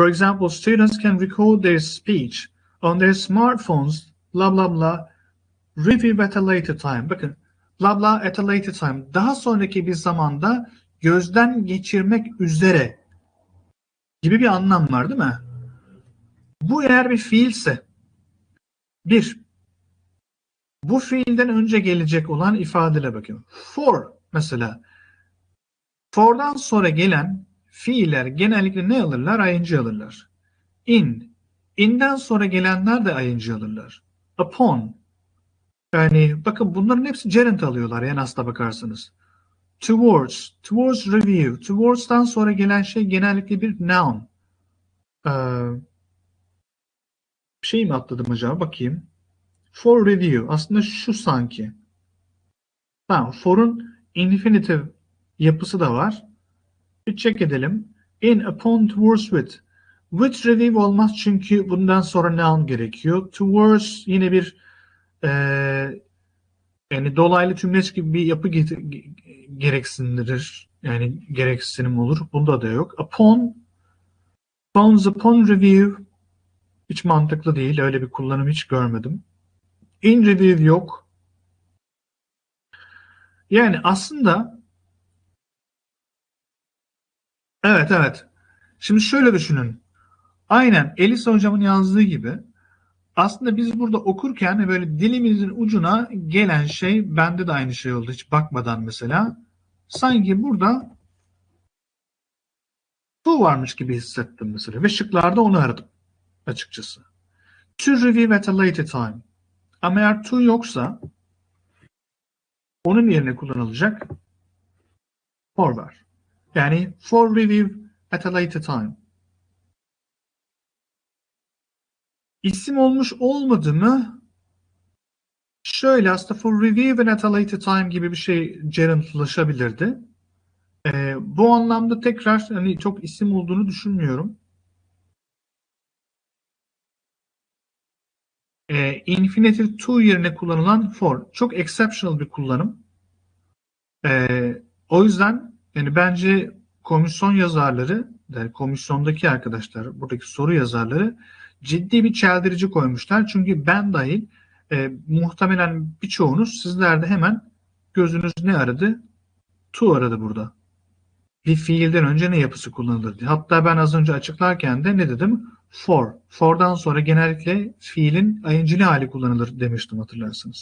For example, students can record their speech on their smartphones, blah blah blah, review at a later time. Bakın, blah blah at a later time. Daha sonraki bir zamanda gözden geçirmek üzere gibi bir anlam var değil mi? Bu eğer bir fiilse, bir, bu fiilden önce gelecek olan ifadeyle bakın. For mesela, for'dan sonra gelen fiiller genellikle ne alırlar? ING alırlar. In, in'den sonra gelenler de ING alırlar. Upon, yani bakın bunların hepsi gerund alıyorlar en aslına bakarsanız. Towards, towards review, towards'tan sonra gelen şey genellikle bir noun. Ee, şey mi atladım acaba? Bakayım. For review. Aslında şu sanki. Tamam. For'un infinitive yapısı da var. Bir check edelim. In, upon, towards, with. With review olmaz çünkü bundan sonra noun gerekiyor. Towards yine bir eee yani dolaylı tümleç gibi bir yapı gereksindirir. Yani gereksinim olur. Bunda da yok. Upon Phones upon review hiç mantıklı değil. Öyle bir kullanım hiç görmedim. In review yok. Yani aslında evet evet. Şimdi şöyle düşünün. Aynen Elisa hocamın yazdığı gibi aslında biz burada okurken böyle dilimizin ucuna gelen şey bende de aynı şey oldu hiç bakmadan mesela. Sanki burada bu varmış gibi hissettim mesela ve şıklarda onu aradım açıkçası. To review at a later time. Ama eğer to yoksa onun yerine kullanılacak for var. Yani for review at a later time. İsim olmuş olmadı mı? Şöyle aslında for review at a later time gibi bir şey gerundlaşabilirdi. Ee, bu anlamda tekrar hani çok isim olduğunu düşünmüyorum. Ee, infinitive to yerine kullanılan for. Çok exceptional bir kullanım. Ee, o yüzden yani bence komisyon yazarları, yani komisyondaki arkadaşlar, buradaki soru yazarları ciddi bir çeldirici koymuşlar. Çünkü ben dahil e, muhtemelen birçoğunuz sizler de hemen gözünüz ne aradı? To aradı burada. Bir fiilden önce ne yapısı kullanılır diye. Hatta ben az önce açıklarken de ne dedim? For. For'dan sonra genellikle fiilin ing'li hali kullanılır demiştim hatırlarsınız.